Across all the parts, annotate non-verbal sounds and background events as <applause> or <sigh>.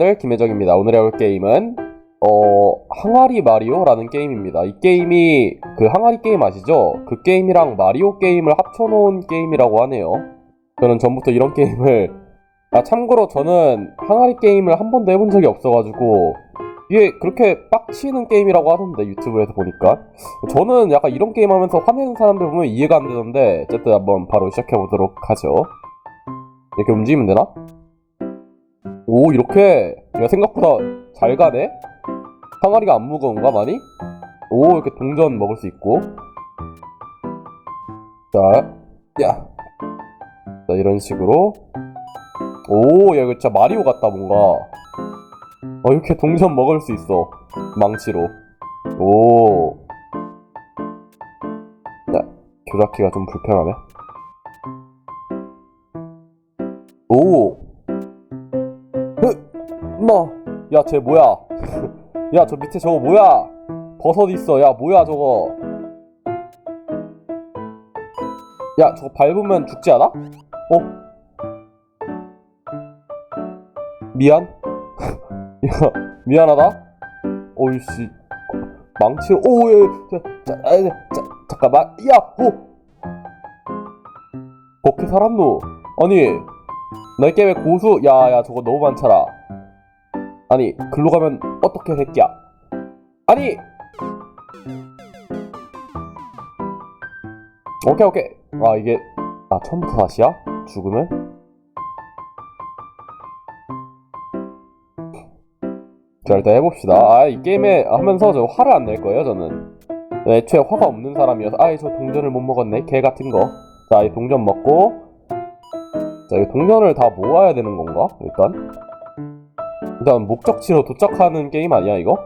여러분들 김혜정입니다. 오늘 해볼 게임은 어 항아리 마리오라는 게임입니다. 이 게임이 그 항아리 게임 아시죠? 그 게임이랑 마리오 게임을 합쳐놓은 게임이라고 하네요. 저는 전부터 이런 <laughs> 게임을 아 참고로 저는 항아리 게임을 한 번도 해본 적이 없어가지고 이게 그렇게 빡치는 게임이라고 하던데 유튜브에서 보니까 저는 약간 이런 게임 하면서 화내는 사람들 보면 이해가 안 되던데 어쨌든 한번 바로 시작해 보도록 하죠. 이렇게 움직이면 되나? 오 이렇게 야 생각보다 잘 가네? 항아리가 안 무거운가 많이? 오 이렇게 동전 먹을 수 있고. 자, 야, 자 이런 식으로. 오, 야 이거 진짜 마리오 같다 뭔가. 어 이렇게 동전 먹을 수 있어 망치로. 오. 자, 조작키가 좀 불편하네. 오 엄마 야 쟤 뭐야? <laughs> 야 저 밑에 저거 뭐야? 버섯 있어. 야 뭐야 저거? 야 저거 밟으면 죽지 않아? 어? 미안? <laughs> 야 미안하다? 어이씨. 망치 오예. 자, 자, 아, 자, 잠깐만. 야오! 어떻게 살았노? 아니 너게 왜 고수 야야 저거 너무 많잖아 아니 글로 가면 어떻게 새끼야? 아니! 오케이 오케이. 아 이게 아 처음부터 다시야? 죽으면? 자 일단 해봅시다. 아 이 게임에 하면서 저 화를 안 낼 거예요 저는. 애초에 화가 없는 사람이어서 아이 저 동전을 못 먹었네. 개 같은 거자 이 동전 먹고. 자 이 동전을 다 모아야 되는 건가 일단 일단 목적지로 도착하는 게임 아니야 이거?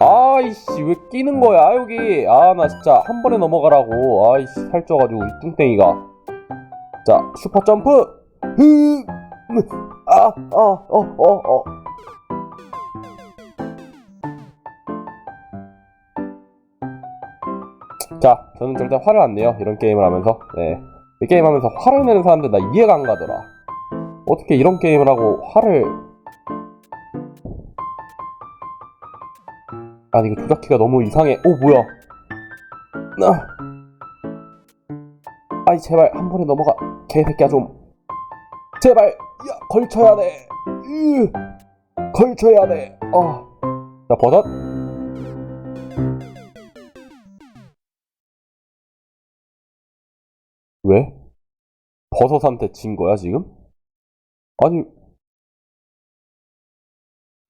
아이씨 왜 끼는 거야 여기? 아 나 진짜 한 번에 넘어가라고. 아이씨 살쪄가지고 이 뚱땡이가. 자 슈퍼 점프! 아아어어어 자 저는 절대 화를 안 내요 이런 게임을 하면서. 네이 게임 하면서 화를 내는 사람들 나 이해가 안 가더라. 어떻게 이런 게임을 하고 화를 아니 이거 조작키가 너무 이상해. 오 뭐야? 나. 아이 제발 한 번에 넘어가. 개새끼야 좀. 제발 야 걸쳐야 돼. 으, 걸쳐야 돼어자 버섯? 왜? 버섯한테 진 거야 지금? 아니.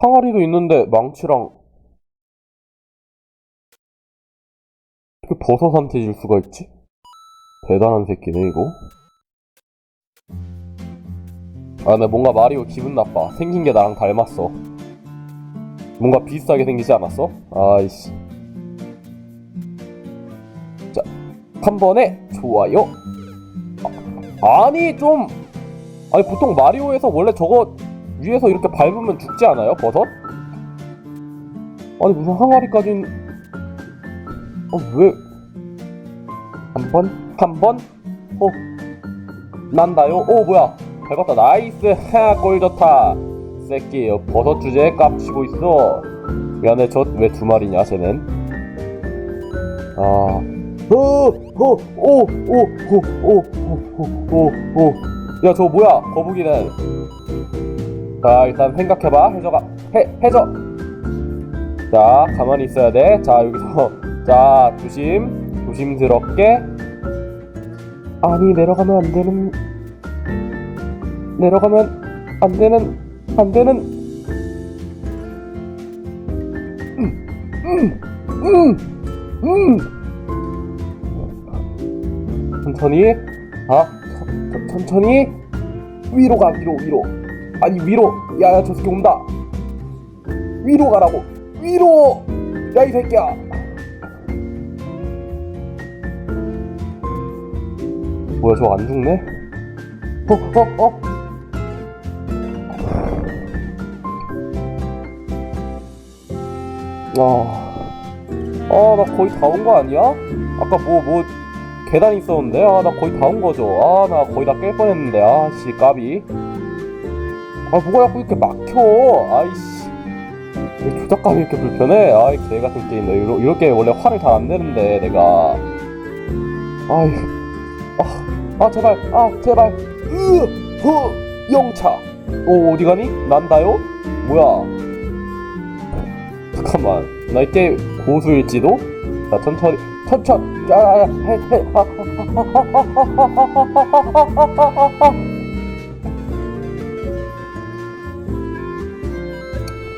항아리도 있는데 망치랑 어떻게 버섯 한테 질 수가 있지? 대단한 새끼네 이거 아 근데 뭔가 마리오 기분 나빠 생긴 게 나랑 닮았어 뭔가 비슷하게 생기지 않았어? 아이씨 자 한 번에 좋아요 아, 아니 좀 아니 보통 마리오에서 원래 저거 위에서 이렇게 밟으면 죽지 않아요 버섯? 아니 무슨 항아리까진 어, 왜? 한 번? 한 번? 어, 난다요? 오, 뭐야? 밟았다. 나이스! 하, 꼴 좋다. 새끼, 여 버섯 주제에 깝치고 있어. 미안해, 저왜 두 마리냐, 쟤는? 아, 어, 어, 오, 오, 오, 오, 오, 오, 오, 오. 야, 저거 뭐야? 거북이는. 자, 일단 생각해봐. 해저가, 해, 해저! 자, 가만히 있어야 돼. 자, 여기서. 자, 조심, 조심스럽게. 아니, 내려가면 안 되는, 내려가면 안 되는, 안 되는, 음, 음, 음, 음. 천천히, 아, 천, 천, 천천히, 위로 가, 위로, 위로. 아니, 위로. 야, 야, 저 새끼 온다. 위로 가라고. 위로! 야, 이 새끼야! 뭐야 저안 죽네? 어? 어? 어? 와... 아 나 거의 다 온 거 아니야? 아까 뭐뭐 뭐 계단 있었는데 아 나 거의 다 온 거죠 아 나 거의 다 깰 뻔했는데 아씨 까비 아 뭐가 자꾸 이렇게 막혀 아이씨 조작감이 이렇게 불편해 아이 개같은 게임 이렇게 원래 화를 잘안 내는데 내가 아이 아 제발 아 제발 으허 영차 어 어디 가니? 난다요? 뭐야 잠깐만 나 이때 고수일지도? 나 천천히 천천 야야야 헤헤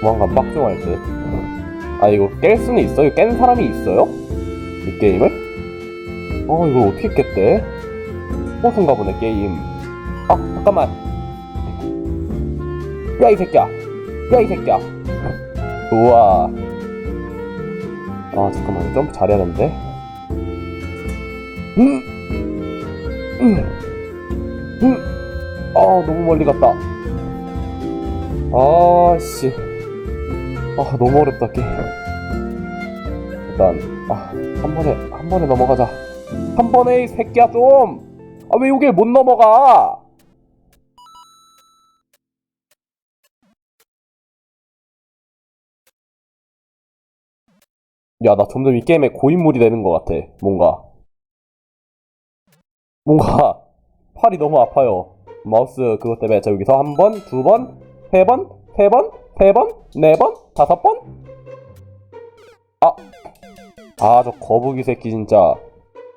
도망간 빡종할 듯. 아 이거 깰 수는 있어요? 깬 사람이 있어요? 이 게임을? 어 이걸 어떻게 깼대? 뽑은가 보네 게임. 아 잠깐만. 야 이 새끼야. 야 이 새끼야. 우와. 아 잠깐만. 점프 잘해야 되는데. 음! 음! 음! 아 너무 멀리 갔다. 아씨. 아 너무 어렵다 게임 일단 아 한 번에 한 번에 넘어가자. 한 번에 이 새끼야 좀! 아, 왜 이게 못 넘어가? 야, 나 점점 이 게임에 고인물이 되는 것 같아. 뭔가. 뭔가, <laughs> 팔이 너무 아파요. 마우스 그것 때문에 저 여기서 한 번, 두 번, 세 번, 세 번, 세 번, 네 번, 다섯 번? 아. 아, 저 거북이 새끼 진짜.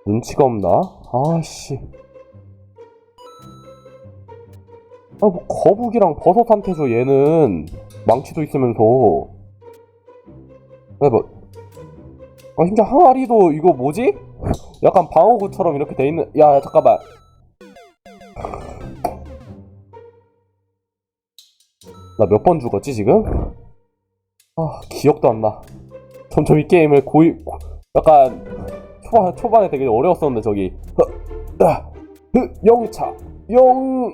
눈치가 없나? 아씨. 아, 뭐 거북이랑 버섯 한테서 얘는. 망치도 있으면서. 아, 뭐. 아 심지어 항아리도 이거 뭐지? <laughs> 약간 방어구처럼 이렇게 돼 있는. 야 잠깐만. 나 몇 번 죽었지 지금? 아 기억도 안나. 점점 이 게임을 고이 약간 초반, 초반에 되게 어려웠었는데 저기. 어, 아, 영차. 영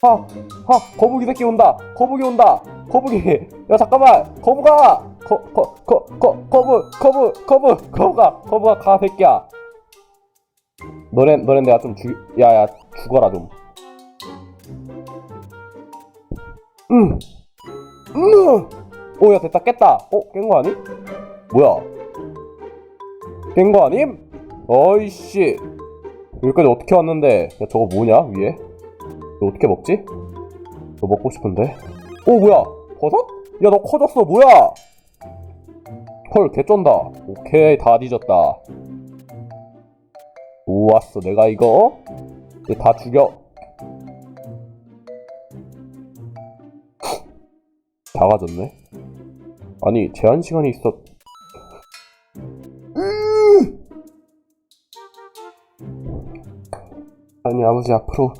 하, 하, 거북이 새끼 온다. 거북이 온다. 거북이. 야, 잠깐만. 거북아. 거, 거, 거, 거, 거북, 거북, 거북, 거북아, 거북아, 가, 새끼야. 너넨, 너넨 내가 좀 죽, 야, 야, 죽어라, 좀. 응. 응. 오, 야, 됐다, 깼다. 어, 깬 거 아니? 뭐야? 깬 거 아님? 어이씨. 여기까지 어떻게 왔는데? 야, 저거 뭐냐, 위에? 이거 어떻게 먹지? 이거 먹고 싶은데. 오, 뭐야? 버섯? 야, 너 커졌어, 뭐야? 헐, 개쩐다. 오케이, 다 뒤졌다. 좋았어, 내가 이거, 다 죽여. 다 가졌네. 아니 제한 시간이 있어. 아니 아버지 앞으로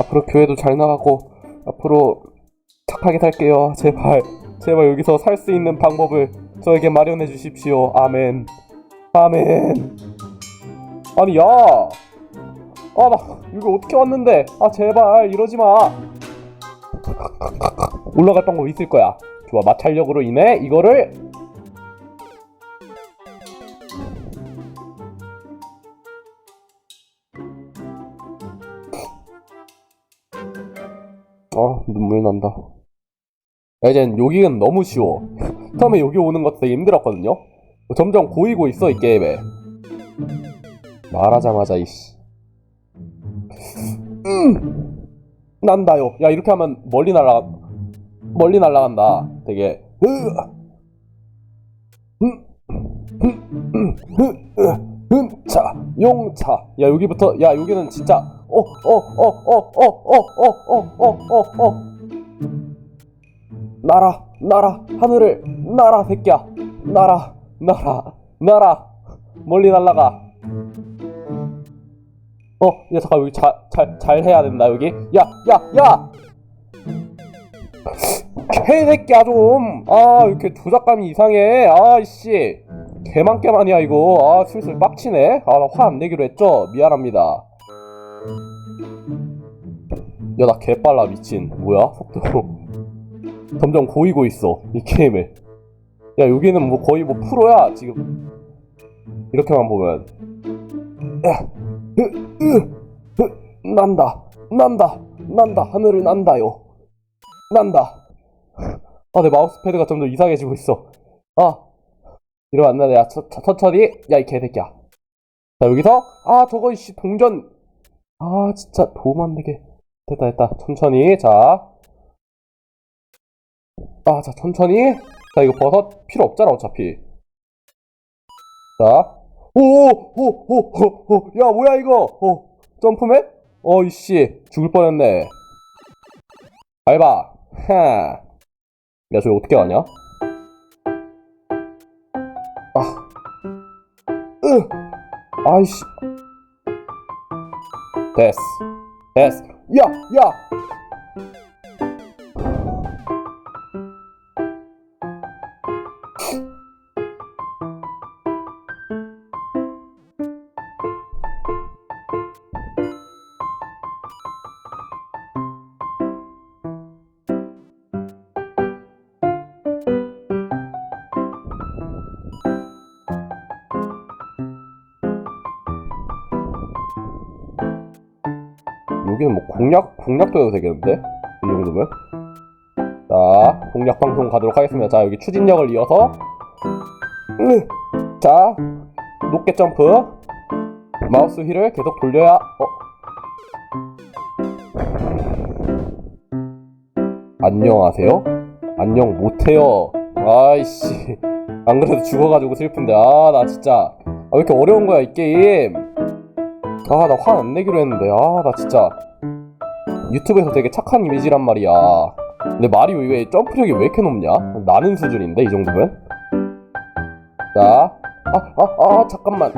앞으로 교회도 잘 나가고 앞으로 착하게 살게요. 제발 제발 여기서 살 수 있는 방법을 저에게 마련해 주십시오. 아멘. 아멘. 아니 야. 아나 여기 어떻게 왔는데? 아 제발 이러지 마. 올라갈 방법 있을 거야. 좋아, 마찰력으로 인해 이거를 아 눈물 난다. 야, 이젠 여기는 너무 쉬워. 처음에 여기 오는 것도 되게 힘들었거든요. 점점 고이고 있어 이 게임에. 말하자마자 이씨. 음 난다요. 야 이렇게 하면 멀리 날아 멀리 날아간다. 되게. 자, 용차. 야 여기부터. 야 여기는 진짜. 어, 어, 어, 어, 어, 어, 어, 어, 어, 어, 어. 날아, 날아, 하늘을 날아, 새끼야. 날아, 날아, 날아. 멀리 날아가. 어, 야 잠깐 여기 잘, 잘, 잘 해야 된다 여기. 야, 야, 야. 개새끼야 좀! 아 이렇게 조작감이 이상해 아이씨 개만개만이야 이거 아 슬슬 빡치네 아 나 화 안 내기로 했죠? 미안합니다 야 나 개빨라 미친. 뭐야? 속도 점점 고이고 있어 이 게임을. 야 여기는 뭐 거의 뭐 프로야 지금. 이렇게만 보면. 야, 으, 으, 으, 난다 난다 난다. 하늘을 난다요. 난다. 아 내 마우스 패드가 점점 이상해지고 있어. 아 이러면 안 나네. 야 천, 천- 천천히. 야 이 개새끼야. 자 여기서? 아 저거 이씨 동전. 아 진짜 도움 안 되게 됐다 됐다 천천히 자 아, 자, 천천히. 자, 이거 버섯 필요 없잖아, 어차피. 자. 오, 오, 오, 오, 오, 오. 야, 뭐야, 이거? 어, 점프맨? 어, 이씨. 죽을 뻔했네. 밟아. 하. 야, 저기 어떻게 가냐? 아. 으. 아이씨. 됐어. 됐어. 야, 야! 여기는 뭐 공략 공략도 해도 되겠는데? 이 정도면? 자 공략 방송 가도록 하겠습니다. 자 여기 추진력을 이어서. 으, 자 높게 점프. 마우스 휠을 계속 돌려야 어. 안녕하세요. 안녕 못해요. 아이씨. 안 그래도 죽어가지고 슬픈데. 아 나 진짜. 아, 왜 이렇게 어려운 거야 이 게임 아, 나 화 안 내기로 했는데, 아, 나 진짜. 유튜브에서 되게 착한 이미지란 말이야. 근데 마리오 왜 점프력이 왜 이렇게 높냐? 나는 수준인데, 이 정도면? 자, 아, 아, 아, 잠깐만.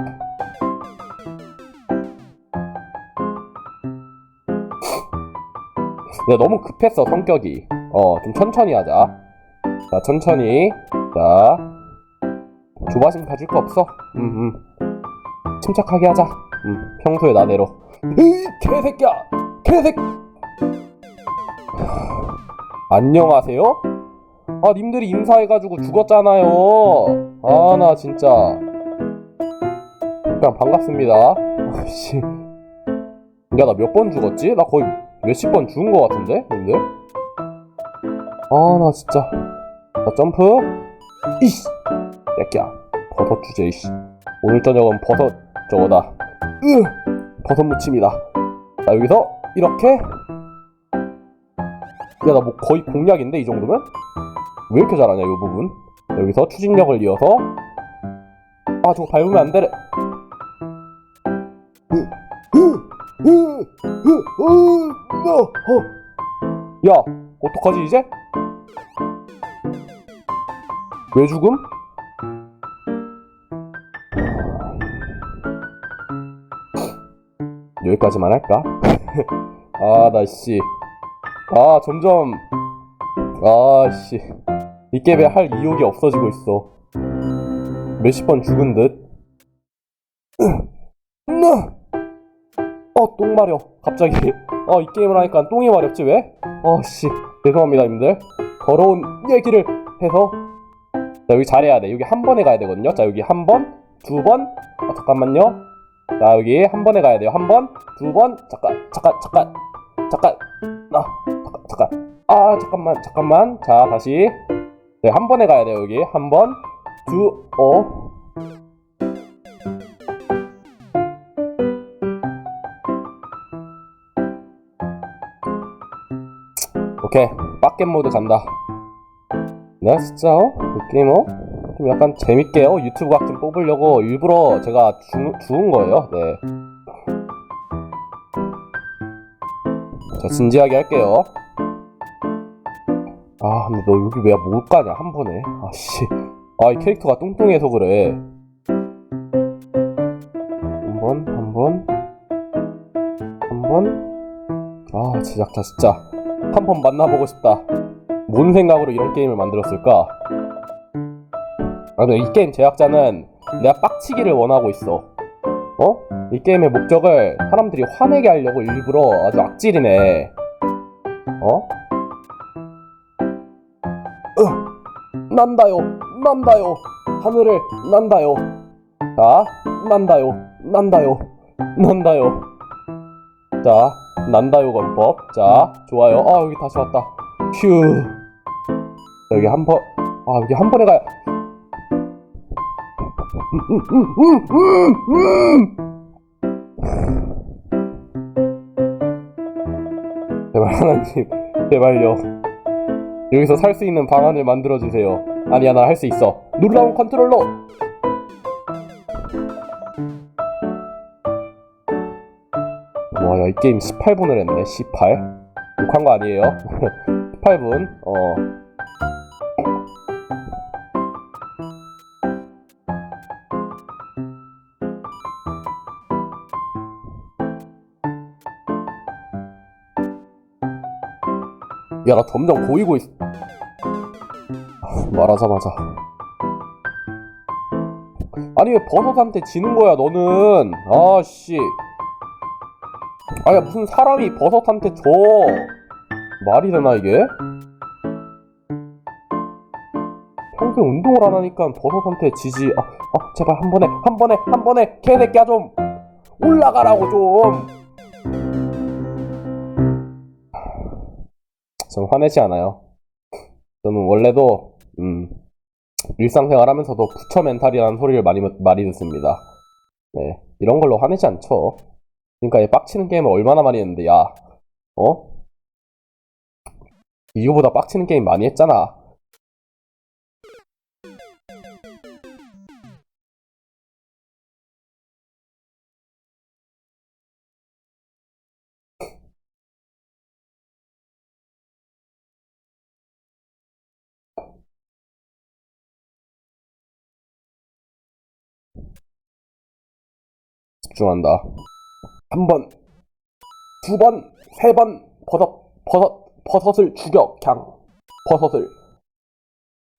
내가 너무 급했어, 성격이. 어, 좀 천천히 하자. 자, 천천히. 자, 조바심 가질 거 없어. 음, 음. 침착하게 하자. 음, 평소에 나대로. 에이, 개새끼야! 개새끼! 안녕하세요? 아, 님들이 인사해가지고 죽었잖아요. 아, 나 진짜. 그냥 반갑습니다. 아씨. 야, 나 몇 번 죽었지? 나 거의 몇십 번 죽은 것 같은데? 님들? 아, 나 진짜. 자, 점프. 이씨! 야끼야. 버섯 주제, 이씨. 오늘 저녁은 버섯 저거다. 으! 버섯 무침이다. 자, 여기서 이렇게. 야, 나 뭐 거의 공략인데, 이 정도면? 왜 이렇게 잘하냐, 이 부분. 여기서 추진력을 이어서. 아, 저거 밟으면 안 되래. 야, 어떡하지, 이제? 왜 죽음? 여기까지만 할까? <laughs> 아, 나 씨. 아, 점점 아, 씨. 이 게임에 할 이욕이 없어지고 있어. 몇십 번 죽은 듯. <clears throat> 어, 똥 마려. 갑자기. 어, 이 게임을 하니까 똥이 마렵지, 왜? 어, 씨. 죄송합니다, 님들. 더러운 얘기를 해서. 자, 여기 잘해야 돼. 여기 한 번에 가야 되거든요. 자, 여기 한 번, 두 번. 아, 잠깐만요. 자 여기 한 번에 가야 돼요. 한 번, 두 번, 잠깐, 잠깐, 잠깐, 잠깐, 아, 잠깐, 잠깐, 아, 잠깐만, 잠깐만, 자 다시, 네, 한 번에 가야 돼요 여기. 한 번, 두, 어, 오케이, 빡겜 모드 간다. 네, 진짜 어? 이 게임 어? 좀 약간 재밌게 어? 유튜브 각 좀 뽑으려고 일부러 제가 주, 주운 거예요. 네. 자, 진지하게 할게요. 아, 근데 너 여기 왜 못 가냐, 한 번에. 아, 씨. 아, 이 캐릭터가 뚱뚱해서 그래. 한 번, 한 번. 한 번. 아, 제작자, 진짜. 한 번 만나보고 싶다. 뭔 생각으로 이런 게임을 만들었을까? 아, 근데 이 게임 제작자는 내가 빡치기를 원하고 있어. 어? 이 게임의 목적을 사람들이 화내게 하려고 일부러 아주 악질이네. 어? 으, 난다요, 난다요, 하늘을 난다요. 자, 난다요, 난다요, 난다요. 자, 난다요 건법. 자, 좋아요. 아, 여기 다시 왔다. 휴. 여기 한 번, 아, 여기 한 번에 가야. 음. <laughs> 제발 하나님, 제발요. 여기서 살 수 있는 방안을 만들어 주세요. 아니야, 나 할 수 있어. 놀라운 컨트롤러. 와, 야, 이 게임 18분을 했네. 18. 욕한 거 아니에요? <laughs> 18분. 어. 야, 나 점점 고이고 있... 아, 말하자마자. 아니, 왜 버섯한테 지는 거야, 너는? 아 씨. 아야, 무슨 사람이 버섯한테 져. 말이 되나, 이게? 평소에 운동을 안 하니까 버섯한테 지지. 아, 아, 제발 한 번에, 한 번에, 한 번에, 개새끼야 좀! 올라가라고 좀! 전 화내지 않아요. 저는 원래도 음, 일상생활 하면서도 부처 멘탈이라는 소리를 많이 많이 듣습니다. 네, 이런 걸로 화내지 않죠. 그러니까 얘 빡치는 게임을 얼마나 많이 했는데 야, 어? 이거보다 빡치는 게임 많이 했잖아. 집중한다. 한 번, 두 번, 세 번, 버섯, 버섯, 버섯을 죽여, 그냥. 버섯을.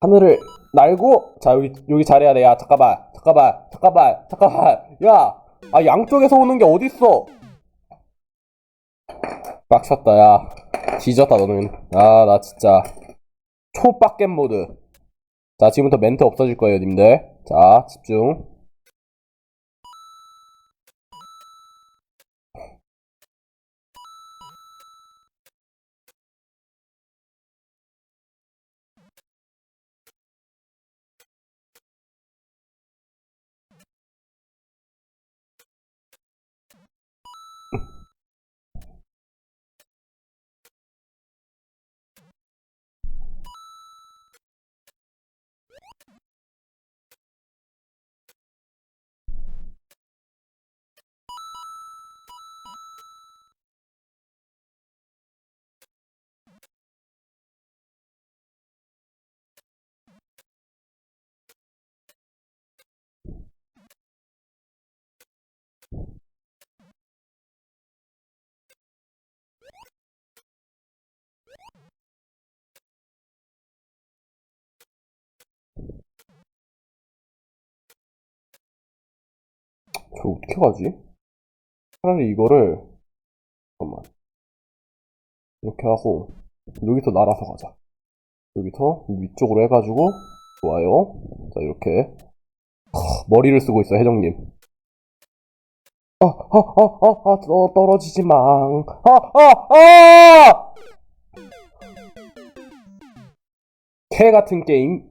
하늘을 날고, 자, 여기, 여기 잘해야 돼. 야, 잠깐만, 잠깐만, 잠깐만, 잠깐만. 야, 아, 양쪽에서 오는 게 어딨어? 빡쳤다, 야. 뒤졌다, 너는. 아, 나 진짜. 초빡겜 모드. 자, 지금부터 멘트 없어질 거예요, 님들. 자, 집중. 저 어떻게 가지? 차라리 이거를 잠깐만. 이렇게 하고 여기서 날아서 가자. 여기서 위쪽으로 해가지고 좋아요. 자 이렇게. 하, 머리를 쓰고 있어 혜정님 아 아 아 아아 떨어지지 마 아 아 아 개 같은 게임